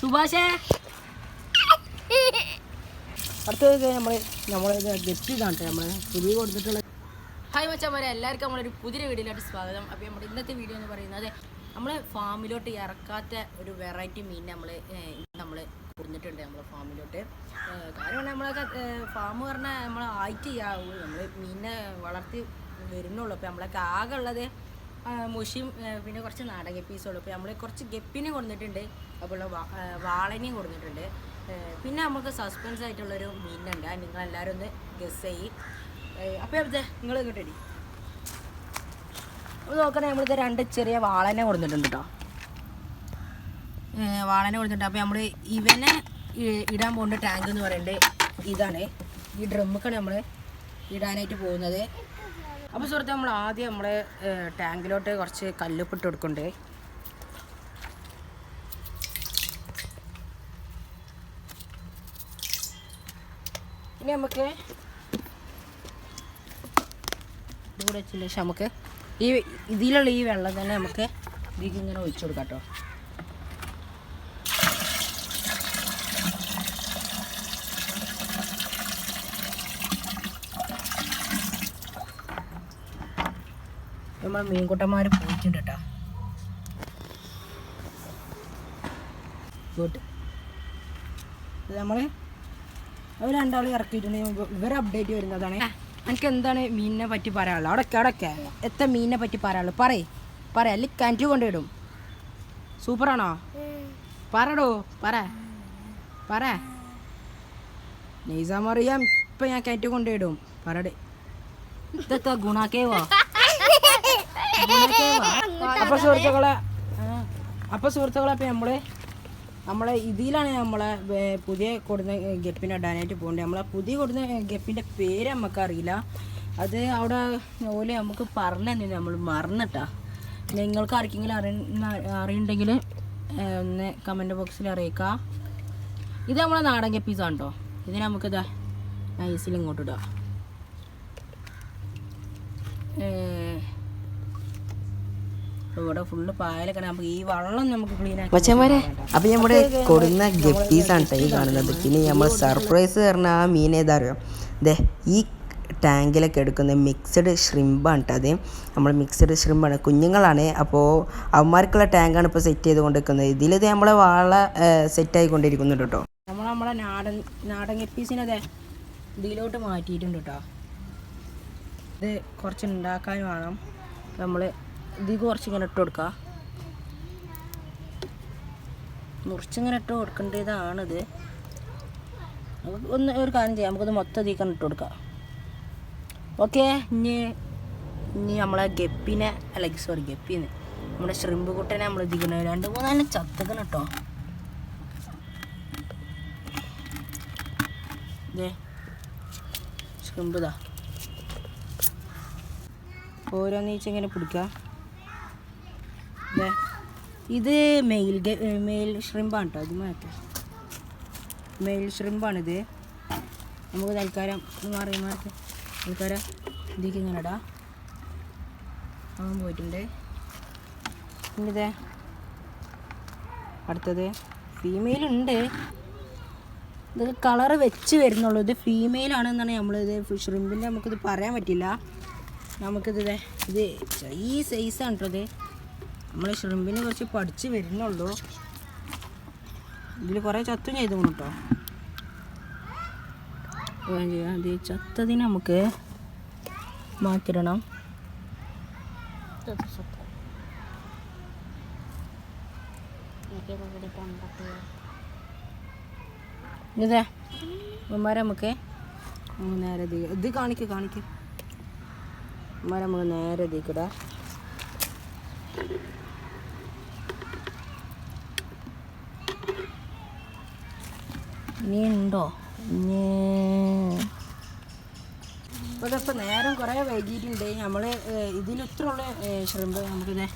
സുഭാഷേ. അടുത്തത് നമ്മൾ നമ്മൾ ഗസ്റ്റ് ഇതാണ് ട്ടോ നമ്മൾ പുതിയ കൊടുത്തിട്ടുള്ള ഹായ് മച്ചാമാരെ എല്ലാവർക്കും നമ്മളൊരു പുതിയ വീഡിയോയിലോട്ട് സ്വാഗതം. അപ്പോൾ നമ്മുടെ ഇന്നത്തെ വീഡിയോ എന്ന് പറയുന്നത് നമ്മൾ ഫാമിലോട്ട് ഇറക്കാത്ത ഒരു വെറൈറ്റി മീൻ നമ്മൾ നമ്മൾ കൊടുത്തിട്ടുണ്ട് നമ്മളെ ഫാമിലോട്ട് കാരണം നമ്മളൊക്കെ ഫാം പറഞ്ഞാൽ നമ്മൾ ആയിട്ട് ചെയ്യാവൂ നമ്മൾ മീനിനെ വളർത്തി വരുന്നുള്ളൂ. അപ്പോൾ നമ്മളൊക്കെ ആകെ ഉള്ളത് മുഷിയും പിന്നെ കുറച്ച് നാടകം പീസുള്ളൂ അപ്പോൾ നമ്മൾ കുറച്ച് ഗപ്പിനെ കൊടുത്തിട്ടുണ്ട്. അതുപോലെ വാളനെയും കൊടുത്തിട്ടുണ്ട്. പിന്നെ നമുക്ക് സസ്പെൻസ് ആയിട്ടുള്ളൊരു മീനുണ്ട്. അത് നിങ്ങളെല്ലാവരും ഒന്ന് ഗസ് ചെയ്യും. അപ്പോൾ അതെ നിങ്ങൾ ഇങ്ങോട്ടടി അപ്പോൾ നോക്കണേ നമ്മളിത് രണ്ട് ചെറിയ വാളനെ കൊടുത്തിട്ടുണ്ട് കേട്ടോ വാളനെ കൊടുത്തിട്ടുണ്ട്. അപ്പോൾ നമ്മൾ ഇവനെ ഇടാൻ പോകുന്ന ടാങ്ക് എന്ന് പറയുന്നത് ഇതാണ്. ഈ ഡ്രമ്മൊക്കെയാണ് നമ്മൾ ഇടാനായിട്ട് പോകുന്നത്. അപ്പോൾ സുഹൃത്തെ നമ്മൾ ആദ്യം നമ്മൾ ടാങ്കിലോട്ട് കുറച്ച് കല്ലുപ്പിട്ട് കൊടുക്കണ്ടേ? ഇനി നമുക്ക് ഇതുകൂടെ ശേഷം നമുക്ക് ഈ ഇതിലുള്ള ഈ വെള്ളം തന്നെ നമുക്ക് ഇതിലേക്ക് ഒഴിച്ചു കൊടുക്കാം കേട്ടോ. നമ്മൾ മീൻകുട്ടന്മാർ പോയിട്ടുണ്ട് കേട്ടോ ഗുഡ് ഇത് നമ്മൾ അവർ രണ്ടാളും ഇറക്കിയിട്ടുണ്ടെങ്കിൽ ഇവർ അപ്ഡേറ്റ് വരുന്നതാണ്. എനിക്ക് എന്താണ് മീനിനെ പറ്റി പറയാനുള്ളത്? അവിടെ അവിടെയൊക്കെ എത്ര മീനിനെ പറ്റി പറയാനുള്ളത്? പറയേ. പറയാം. അല്ലെങ്കിൽ കിണറ്റ് കൊണ്ടിടും സൂപ്പറാണോ? പറടോ. പറ. പറ. നെയ്സാമറിയാം. ഇപ്പം ഞാൻ കിണറ്റ് കൊണ്ടിടും പറടേ. ഇതൊക്കെ ഗുണാക്കേവാ? അപ്പൊ സുഹൃത്തുക്കളെ അപ്പൊ സുഹൃത്തുക്കളെ അപ്പൊ നമ്മൾ നമ്മളെ ഇതിലാണ് നമ്മളെ പുതിയ കൊടുന്ന ഗപ്പിനെ ഇടാനായിട്ട് പോകേണ്ടത് നമ്മളെ പുതിയ കൊടുന്ന ഗപ്പിന്റെ പേര് നമുക്ക് അറിയില്ല അത് അവിടെ ഓലെ നമുക്ക് പറഞ്ഞു തന്നെ നമ്മൾ മറന്നിട്ടാ. നിങ്ങൾക്ക് ആർക്കെങ്കിലും അറിയുന്ന അറിയുണ്ടെങ്കിൽ ഒന്ന് കമന്റ് ബോക്സിൽ അറിയിക്കുക ഇത് നമ്മളെ നാടൻ ഗപ്പീസാണ് കേട്ടോ ഇതിന് നമുക്കിതാ നൈസിൽ ഇങ്ങോട്ട് ഇടാം. ഇവിടെ ഫുള്ള് പായലൊക്കെ നമുക്ക് ഈ വെള്ളം നമുക്ക് ക്ലീൻ ആക്കി മച്ചന്മാരെ അപ്പൊ നമ്മുടെ കൊടുന്ന ഗപ്പീസാണ് ഈ കാണുന്നത്. പിന്നെ നമ്മൾ സർപ്രൈസ് പറഞ്ഞ ആ മീൻ ഏതാ അറിയോ? ദേ ഈ ടാങ്കിലൊക്കെ എടുക്കുന്ന മിക്സഡ് ഷ്രിമ്പാണ് കേട്ടോ അത്. നമ്മൾ മിക്സഡ് ഷ്രിമ്പാണ് കുഞ്ഞുങ്ങളാണ് അപ്പോൾ അവന്മാർക്കുള്ള ടാങ്കാണ് ഇപ്പോൾ സെറ്റ് ചെയ്തുകൊണ്ടിരിക്കുന്നത് ഇതിലിത് നമ്മളെ വാള സെറ്റ് ആയിക്കൊണ്ടിരിക്കുന്നുണ്ട് കേട്ടോ നമ്മൾ നമ്മളെ നാടൻ നാടൻ ഗപ്പീസിനെ അതെ ഇതിലോട്ട് മാറ്റിയിട്ടുണ്ട് കേട്ടോ ഇത് കുറച്ച് ഉണ്ടാക്കാൻ വേണം. നമ്മൾ ഇതിൽ കുറച്ച് ഇങ്ങനെ ഇട്ട് കൊടുക്കുക മുറിച്ചിങ്ങനെ ഇട്ട് കൊടുക്കേണ്ടതാണിത്. നമുക്ക് ഒന്ന് ഒരു കാര്യം ചെയ്യാം. നമുക്കത് മൊത്തം ഇതിൽ ഇട്ട് കൊടുക്കാം. ഓക്കെ ഇനി ഇനി നമ്മളെ ഗപ്പിനെ അല്ല സോറി ഗപ്പിന്ന്. നമ്മുടെ ശ്രിമ്പ് കുട്ടനെ നമ്മൾ ഇതിക്കണ രണ്ട് മൂന്നാലും ചത്തക്കണം കേട്ടോ ഇതേ ശ്രിമ്പ് ഇതാ. ഓരോന്നീച്ചിങ്ങനെ പിടിക്കുക ഇത് മെയിൽ മെയിൽ ഷ്രിമ്പാണ് കേട്ടോ ഇത് മാറ്റാം. മെയിൽ ഷ്രിമ്പാണിത് നമുക്ക് തൽക്കാലം മാറി മാറി തൽക്കാലം ഇതിലേക്ക് ഇങ്ങനെ അവൻ പോയിട്ടുണ്ട്. പിന്നെ ഇതേ അടുത്തത് ഫീമെയിൽ ഉണ്ട്. ഇത് കളറ് വെച്ച് വരുന്നുള്ളൂ. ഇത് ഫീമെയിൽ ആണെന്നാണ് നമ്മളിത് ഷ്രിമ്പിന്റെ നമുക്കിത് പറയാൻ പറ്റില്ല. നമുക്കിത് ഇത് ഈ സൈസാണ് കേട്ടോ ഇത്. നമ്മൾ ഷ്രിമ്പിനെ കുറച്ച് പഠിച്ച് വരുന്നുള്ളൂ. ഇതിൽ കുറേ ചത്തും ചെയ്തു കേട്ടോ അത് ചത്തതിനെ നമുക്ക് മാറ്റിടണം. ഇതേ ഉമ്മാരെ നമുക്ക് നേരെ ഇത് കാണിക്ക കാണിക്ക്. ഉമ്മാരെ നമുക്ക് നേരെ ദീക്കിടാ ഇനി ഉണ്ടോ ഇനി ഇവിടെ ഇതിപ്പോൾ നേരം കുറേ വൈകിയിട്ടുണ്ട് നമ്മൾ ഇതിലിത്രയുള്ള ഷ്രിമ്പ് നമുക്കിത്.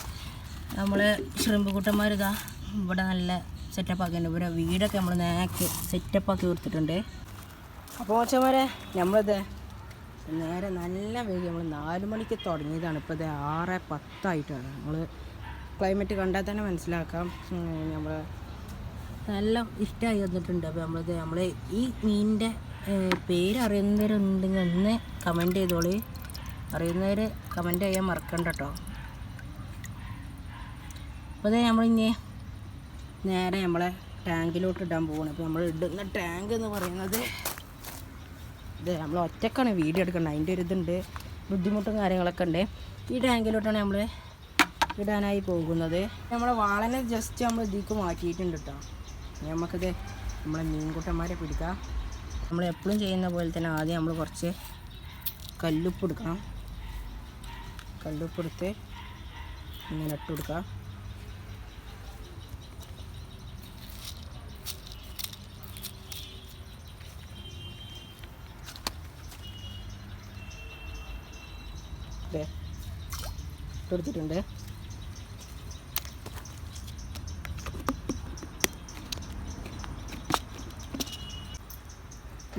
നമ്മൾ ഷ്രിമ്പ് കൂട്ടന്മാരിതാ. ഇവിടെ നല്ല സെറ്റപ്പ് ആക്കിയിട്ടുണ്ട്. ഇവിടെ വീടൊക്കെ നമ്മൾ നേക്ക് സെറ്റപ്പ് ആക്കി കൊടുത്തിട്ടുണ്ട്. അപ്പോൾ മോശന്മാരെ നമ്മളിത് നേരെ നല്ല വൈകി നമ്മൾ നാല് മണിക്ക് തുടങ്ങിയതാണ്. ഇപ്പോൾ ഇത് ആറ് പത്തായിട്ടാണ്. നമ്മൾ ക്ലൈമറ്റ് കണ്ടാൽ തന്നെ മനസ്സിലാക്കാം. നമ്മൾ നല്ല ഇഷ്ടമായി വന്നിട്ടുണ്ട്. അപ്പോൾ നമ്മളിത് നമ്മൾ ഈ മീനിന്റെ പേര് അറിയുന്നവരുണ്ടെങ്കിൽ ഒന്ന് കമന്റ് ചെയ്തോളി. അറിയുന്നവർ കമന്റ് ചെയ്യാൻ മറക്കണ്ട കേട്ടോ അപ്പോൾ അതേ നമ്മളിനി നേരെ നമ്മളെ ടാങ്കിലോട്ട് ഇടാൻ പോകണം അപ്പോൾ നമ്മൾ ഇടുന്ന ടാങ്ക് എന്ന് പറയുന്നത് ഇത് നമ്മൾ ഒറ്റക്കാണ് വീഡിയോ എടുക്കേണ്ടത് അതിന്റെ ഒരു ഇതുണ്ട് ബുദ്ധിമുട്ടും കാര്യങ്ങളൊക്കെ ഉണ്ട്. ഈ ടാങ്കിലോട്ടാണ് നമ്മൾ ഇടാനായി പോകുന്നത്. നമ്മളെ വാളനെ ജസ്റ്റ് നമ്മൾ ഇതിക്ക് മാറ്റിയിട്ടുണ്ട് കേട്ടോ ഇനി നമുക്കിത് നമ്മളെ മീൻകുട്ടന്മാരെ പിടിക്കാം. നമ്മൾ എപ്പോഴും ചെയ്യുന്ന പോലെ തന്നെ ആദ്യം നമ്മൾ കുറച്ച് കല്ലുപ്പ് എടുക്കണം. കല്ലുപ്പ് എടുത്ത് ഇങ്ങനെ ഇട്ട് കൊടുക്കാം ദേ,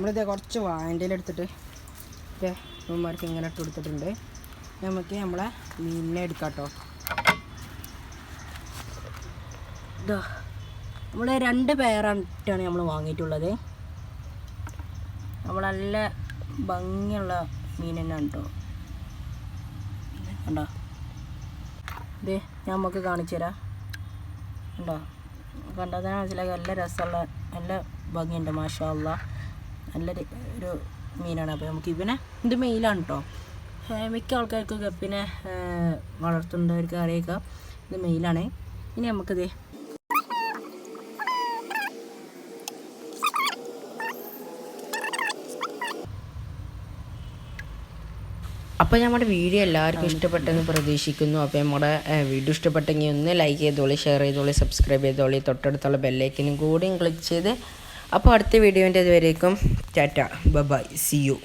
നമ്മളിത് കുറച്ച് വാഴന്റെ എടുത്തിട്ട് ഇതേ ഉമ്മമാർക്ക് ഇങ്ങനെ ഇട്ട് കൊടുത്തിട്ടുണ്ട്. നമുക്ക് നമ്മളെ മീനിനെ എടുക്കാം കേട്ടോ നമ്മൾ രണ്ട് പേരായിട്ടാണ് നമ്മൾ വാങ്ങിയിട്ടുള്ളത്. നമ്മൾ നല്ല ഭംഗിയുള്ള മീൻ തന്നെയാണ് കേട്ടോ കണ്ടോ? ഇത് ഞാൻ നമുക്ക് കാണിച്ചു തരാം. കണ്ടോ? മനസ്സിലാക്കി നല്ല രസമുള്ള നല്ല ഭംഗിയുണ്ട് മാഷാ അല്ലാ നല്ലൊരു ഒരു മീനാണ്. അപ്പോൾ നമുക്ക് ഇവനെ ഇത് മെയിലാണ് കേട്ടോ മിക്ക ആൾക്കാർക്കും ഗപ്പിനെ വളർത്തുന്നവർക്ക് അറിയിക്കാം ഇത് മെയിലാണ്. ഇനി നമുക്കിത് അപ്പോൾ നമ്മുടെ വീഡിയോ എല്ലാവർക്കും ഇഷ്ടപ്പെട്ടെന്ന് പ്രതീക്ഷിക്കുന്നു. അപ്പോൾ നമ്മുടെ വീഡിയോ ഇഷ്ടപ്പെട്ടെങ്കിൽ ഒന്ന് ലൈക്ക് ചെയ്തോളി ഷെയർ ചെയ്തോളി സബ്സ്ക്രൈബ് ചെയ്തോളി. തൊട്ടടുത്തുള്ള ബെല്ലൈക്കനും കൂടിയും ക്ലിക്ക് ചെയ്ത് അപ്പോൾ അടുത്ത വീഡിയോന്റെ ഇതുവരേക്കും ടാറ്റ. Bye see you